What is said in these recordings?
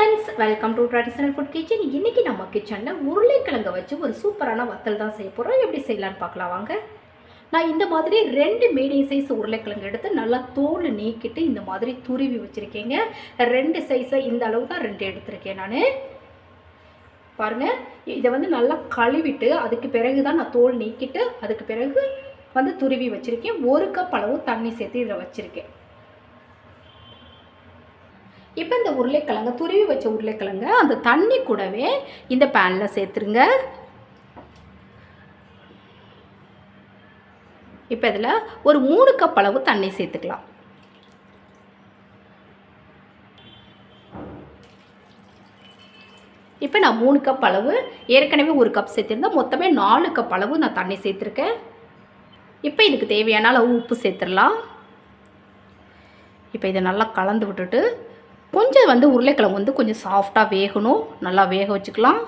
Friends welcome to traditional food kitchen இன்னைக்கு நம்ம கிச்சனில் உருளைக்கிழங்கை வச்சு ஒரு சூப்பரான வத்தல் தான் செய்ய போகிறோம் எப்படி செய்யலான்னு பார்க்கலாம் வாங்க. நான் இந்த மாதிரி ரெண்டு மீடியம் சைஸ் உருளைக்கிழங்கு எடுத்து நல்லா தோல் நீக்கிட்டு இந்த மாதிரி துருவி வச்சுருக்கேங்க. ரெண்டு சைஸை இந்த அளவு தான் ரெண்டு எடுத்திருக்கேன் நான். பாருங்கள் இதை வந்து நல்லா கழுவிட்டு அதுக்கு பிறகு தான் நான் தோல் நீக்கிட்டு அதுக்கு பிறகு வந்து துருவி வச்சுருக்கேன். ஒரு கப் அளவு தண்ணி சேர்த்து இதில் வச்சுருக்கேன். இப்போ இந்த உருளைக்கிழங்கு துருவி வச்ச உருளைக்கிழங்கு அந்த தண்ணி கூடவே இந்த பேனில் சேர்த்துருங்க. இப்போ இதில் ஒரு மூணு கப் அளவு தண்ணி சேர்த்துக்கலாம். இப்போ நான் மூணு கப் அளவு ஏற்கனவே ஒரு கப் சேர்த்துருந்தேன். மொத்தமே நாலு கப் அளவு நான் தண்ணி சேர்த்துருக்கேன். இப்போ இதுக்கு தேவையான அளவு உப்பு சேர்த்துடலாம். இப்போ இதை நல்லா கலந்து விட்டுட்டு கொஞ்சம் வந்து உருளைக்கிழங்கு வந்து கொஞ்சம் சாஃப்டாக வேகணும். நல்லா வேக வச்சுக்கலாம்.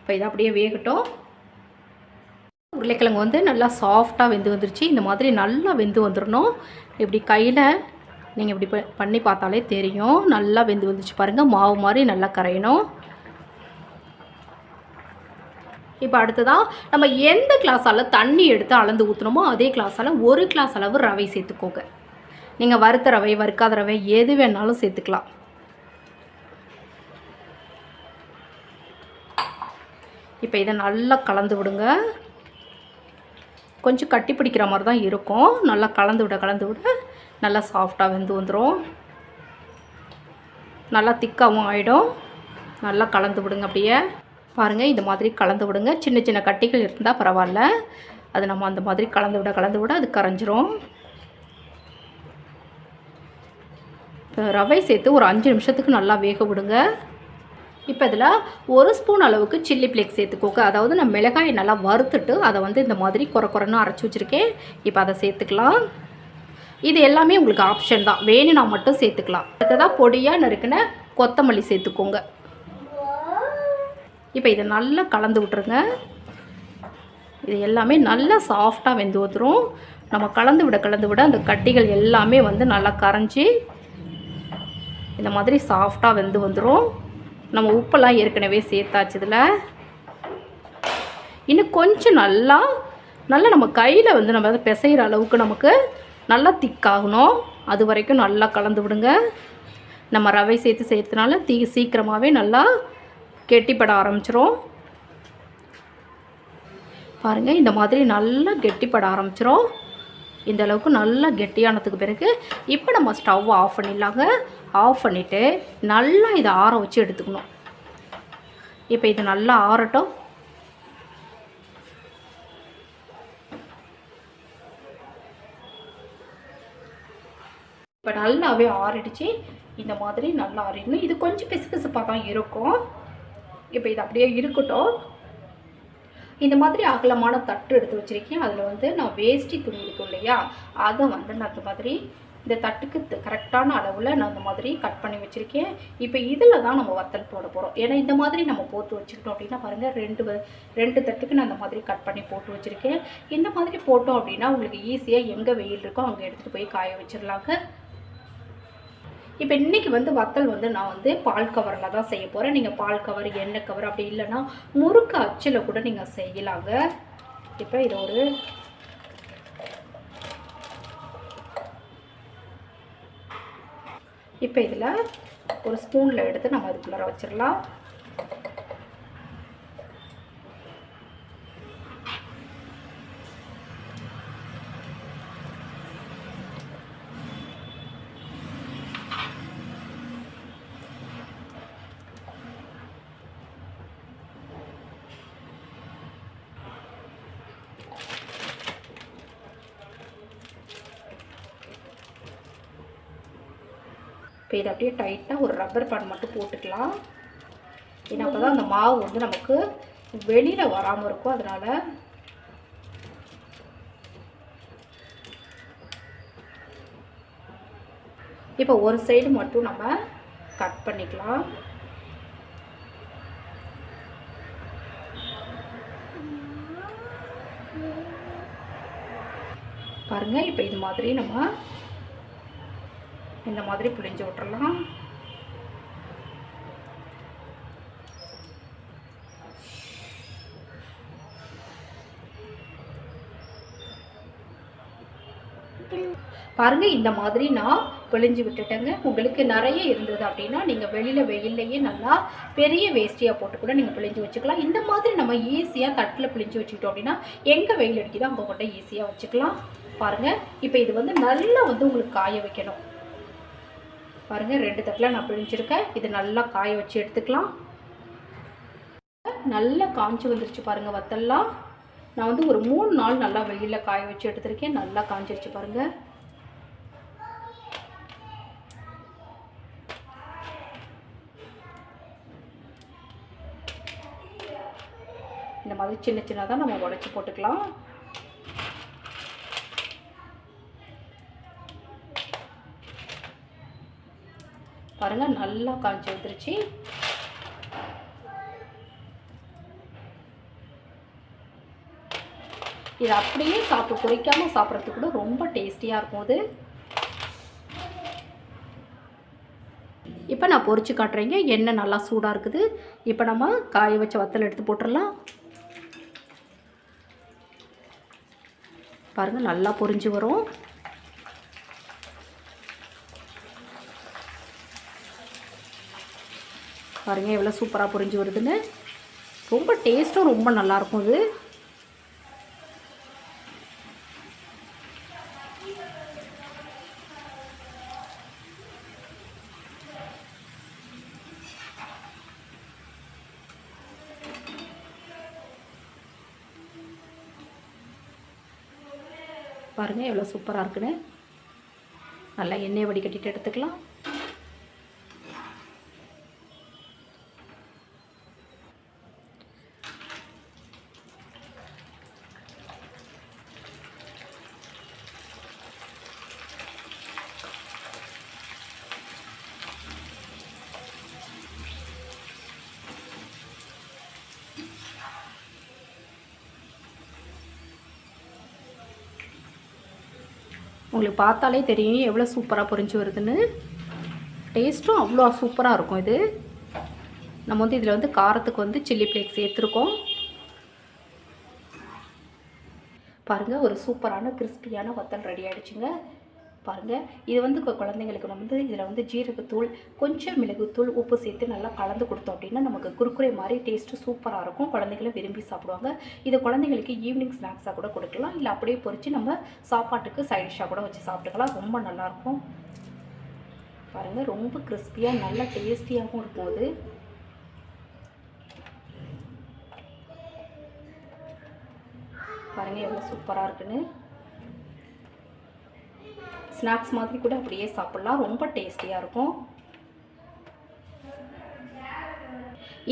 இப்போ இதை அப்படியே வேகட்டும். உருளைக்கிழங்கு வந்து நல்லா சாஃப்டாக வெந்து வந்துருச்சு. இந்த மாதிரி நல்லா வெந்து வந்துடணும் இப்படி கையில் நீங்கள் இப்படி ப- பண்ணி பார்த்தாலே தெரியும். நல்லா வெந்து வந்துச்சு பாருங்கள் மாவு மாதிரி நல்லா கரையணும். இப்போ அடுத்ததாக நம்ம எந்த கிளாஸால் தண்ணி எடுத்து அளந்து ஊற்றுனோமோ அதே கிளாஸால் ஒரு கிளாஸ் அளவு ரவை சேர்த்துக்கோங்க. நீங்கள் வறுத்த ரவை வறுக்காத ரவை எது வேணாலும் சேர்த்துக்கலாம். இப்போ இதை நல்லா கலந்து விடுங்க. கொஞ்சம் கட்டி பிடிக்கிற மாதிரி தான் இருக்கும். நல்லா கலந்து விட கலந்து விட. நல்லா சாஃப்டாக வெந்து வந்துடும் நல்லா திக்காகவும் ஆகிடும் நல்லா கலந்து விடுங்க அப்படியே. பாருங்கள் இந்த மாதிரி கலந்து விடுங்க. சின்ன சின்ன கட்டிகள் இருந்தால் பரவாயில்ல. அது நம்ம அந்த மாதிரி கலந்து விட கலந்து விட அது கரைஞ்சிரும். ரவை சேர்த்து ஒரு அஞ்சு நிமிஷத்துக்கு நல்லா வேக விடுங்க. இப்போ இதில் ஒரு ஸ்பூன் அளவுக்கு சில்லி ஃப்ளேக்ஸ் சேர்த்துக்கோங்க. அதாவது நான் மிளகாயை நல்லா வறுத்துட்டு அதை வந்து இந்த மாதிரி குறை குறைன்னு அரைச்சி வச்சுருக்கேன். இப்போ அதை சேர்த்துக்கலாம். இது எல்லாமே உங்களுக்கு ஆப்ஷன் தான். வேணும்னா மட்டும் சேர்த்துக்கலாம். அடுத்ததாக பொடியாக நறுக்கின கொத்தமல்லி சேர்த்துக்கோங்க. இப்போ இதை நல்லா கலந்து விட்ருங்க இது எல்லாமே நல்லா சாஃப்டாக வெந்து வந்துடும் நம்ம கலந்து விட கலந்து விட அந்த கட்டிகள் எல்லாமே வந்து நல்லா கரைஞ்சி இந்த மாதிரி சாஃப்டாக வெந்து வந்துடும் நம்ம உப்பெல்லாம் ஏற்கனவே சேர்த்தாச்சு இதில். இன்னும் கொஞ்சம் நல்லா நல்லா நம்ம கையில் வந்து நம்ம அதை பிசைகிற அளவுக்கு நமக்கு நல்லா திக்காகணும் அது வரைக்கும் நல்லா கலந்து விடுங்க. நம்ம ரவை சேர்த்து செய்கிறதுனால தீ சீக்கிரமாகவே நல்லா கெட்டிப்பட ஆரம்பிச்சிரும். பாருங்கள் இந்த மாதிரி நல்லா கெட்டிப்பட ஆரம்பிச்சிரும். இந்த அளவுக்கு நல்லா கெட்டியானதுக்கு பிறகு இப்போ நம்ம ஸ்டவ்வை ஆஃப் பண்ணிடலாங்க. ஆஃப் பண்ணிவிட்டு நல்லா இதை ஆற வச்சு எடுத்துக்கணும். இப்போ இது நல்லா ஆறட்டும். இப்போ நல்லாவே ஆறிடுச்சு. இந்த மாதிரி நல்லா ஆறிடணும். இது கொஞ்சம் பிசு பிசுப்பாக தான் இருக்கும். இப்போ இது அப்படியே இருக்கட்டும். இந்த மாதிரி அகலமான தட்டு எடுத்து வச்சுருக்கேன். அதில் வந்து நான் வேஷ்டி துணி இருக்கும் இல்லையா? அதை வந்து நான் இந்த மாதிரி இந்த தட்டுக்கு கரெக்டான அளவில் நான் இந்த மாதிரி கட் பண்ணி வச்சுருக்கேன். இப்போ இதில் தான் நம்ம வத்தல் போட போகிறோம் ஏன்னா இந்த மாதிரி நம்ம போட்டு வச்சுக்கிட்டோம் அப்படின்னா பாருங்கள் ரெண்டு வ- ரெண்டு தட்டுக்கு நான் அந்த மாதிரி கட் பண்ணி போட்டு வச்சுருக்கேன். இந்த மாதிரி போட்டோம் அப்படின்னா உங்களுக்கு ஈஸியாக எங்கே வெயில் இருக்கோ அங்கே எடுத்துகிட்டு போய் காய வச்சிடலாங்க இப்போ இன்றைக்கி வந்து வத்தல் வந்து நான் வந்து பால் கவரில் தான் செய்ய போகிறேன் நீங்கள் பால் கவர் எண்ணெய் கவர் அப்படி இல்லைன்னா முறுக்கு அச்சில் கூட நீங்கள் செய்யலாங்க. இப்போ இதை ஒரு இப்போ இதில் ஒரு ஸ்பூனில் எடுத்து நம்ம அதுக்குள்ளார வச்சிடலாம். இப்போ இதை அப்படியே டைட்டாக ஒரு ரப்பர் பேண்ட் மட்டும் போட்டுக்கலாம். ஏன்னா அப்போ தான் அந்த மாவு வந்து நமக்கு வெளியில் வராமல் இருக்கும். அதனால் இப்போ ஒரு சைடு மட்டும் நம்ம கட் பண்ணிக்கலாம். பாருங்கள் இப்போ இது மாதிரி நம்ம இந்த மாதிரி புளிஞ்சு விட்டுறலாம். பாருங்க இந்த மாதிரி நான் பிழிஞ்சு விட்டுட்டேங்க. உங்களுக்கு நிறைய இருந்தது அப்படின்னா நீங்கள் வெளியில் வெயில்லையே நல்லா பெரிய வேஸ்டியாக போட்டு கூட நீங்கள் பிழிஞ்சு வச்சுக்கலாம். இந்த மாதிரி நம்ம ஈஸியாக தட்டில் பிழிஞ்சு வச்சுக்கிட்டோம் அப்படின்னா எங்கே வெயில் அடிக்குதோ அங்கே கொண்ட ஈஸியாக வச்சுக்கலாம். பாருங்கள் இப்போ இது வந்து நல்லா வந்து உங்களுக்கு காய வைக்கணும். பாருங்கள் ரெண்டு தட்டில் நான் பிழிஞ்சிருக்கேன். இது நல்லா காய வச்சு எடுத்துக்கலாம். நல்லா காஞ்சி வந்துருச்சு பாருங்கள் வத்தல்லாம். நான் வந்து ஒரு மூணு நாள் நல்லா வெயிலில் காய வச்சு எடுத்திருக்கேன். நல்லா காஞ்சிருச்சு பாருங்கள் இந்த மாதிரி சின்ன சின்னதாக நம்ம உடச்சி போட்டுக்கலாம். பாருங்கள் நல்லா காஞ்சி வந்துருச்சு. இது அப்படியே சாப்பிட்டு குறைக்காமல் சாப்பிட்றதுக்கு கூட ரொம்ப டேஸ்டியாக இருக்கும் அது. இப்போ நான் பொறிச்சு காட்டுறேங்க எண்ணெய் நல்லா சூடாக இருக்குது. இப்போ நம்ம காய வச்ச வத்தல் எடுத்து போட்டுடலாம் பாருங்கள் நல்லா பொரிஞ்சு வரும். பாருங்கள் எவ்வளோ சூப்பராக பொறிஞ்சு வருதுன்னு. ரொம்ப டேஸ்ட்டும் ரொம்ப நல்லாயிருக்கும் இது. பாருங்கள் எவ்வளோ சூப்பராக இருக்குன்னு. நல்லா எண்ணெயை வடிகட்டிட்டு எடுத்துக்கலாம். உங்களுக்கு பார்த்தாலே தெரியும் எவ்வளோ சூப்பராக பொரிஞ்சு வருதுன்னு. டேஸ்ட்டும் அவ்வளோ சூப்பராக இருக்கும் இது. நம்ம வந்து இதில் வந்து காரத்துக்கு வந்து சில்லி ஃப்ளேக்ஸ் சேர்த்துருக்கோம். பாருங்கள் ஒரு சூப்பரான கிறிஸ்பியான வத்தல் ரெடி ஆகிடுச்சுங்க பாருங்கள் இது வந்து குழந்தைங்களுக்கு வந்து இதில் வந்து ஜீரகத்தூள் கொஞ்சம் மிளகுத்தூள் உப்பு சேர்த்து நல்லா கலந்து கொடுத்தோம் அப்படின்னா நமக்கு குறுக்குறை மாதிரி டேஸ்ட்டு சூப்பராக இருக்கும். குழந்தைங்களும் விரும்பி சாப்பிடுவாங்க. இதை குழந்தைங்களுக்கு ஈவினிங் ஸ்நாக்ஸாக கூட கொடுக்கலாம். இல்லை அப்படியே பொறிச்சு நம்ம சாப்பாட்டுக்கு சைட் டிஷ்ஷாக கூட வச்சு சாப்பிட்டுக்கலாம். ரொம்ப நல்லாயிருக்கும் பாருங்கள் ரொம்ப கிறிஸ்பியாக நல்லா டேஸ்டியாகவும் இருக்கும் அது. பாருங்கள் எவ்வளோ சூப்பராக இருக்குன்னு. ஸ்நாக்ஸ் மாதிரி கூட அப்படியே சாப்பிட்லாம். ரொம்ப டேஸ்டியாக இருக்கும்.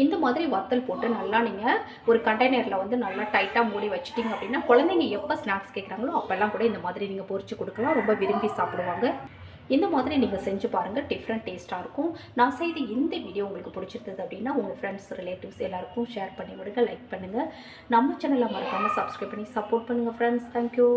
இந்த மாதிரி வத்தல் போட்டு நல்லா நீங்கள் ஒரு கண்டெய்னரில் வந்து நல்லா டைட்டாக மூடி வச்சிட்டிங்க அப்படின்னா குழந்தைங்க எப்போ ஸ்நாக்ஸ் கேட்குறாங்களோ அப்போல்லாம் கூட இந்த மாதிரி நீங்கள் பொறிச்சு கொடுக்கலாம். ரொம்ப விரும்பி சாப்பிடுவாங்க. இந்த மாதிரி நீங்கள் செஞ்சு பாருங்கள் டிஃப்ரெண்ட் டேஸ்ட்டாக இருக்கும். நான் செய்த இந்த வீடியோ உங்களுக்கு பிடிச்சிருந்தது அப்படின்னா உங்கள் ஃப்ரெண்ட்ஸ் ரிலேட்டிவ்ஸ் எல்லாருக்கும் ஷேர் பண்ணி விடுங்க. லைக் பண்ணுங்கள் நம்ம சேனலை மறக்காமல் சப்ஸ்கிரைப் பண்ணி சப்போர்ட் பண்ணுங்கள் ஃப்ரெண்ட்ஸ் தேங்க்யூ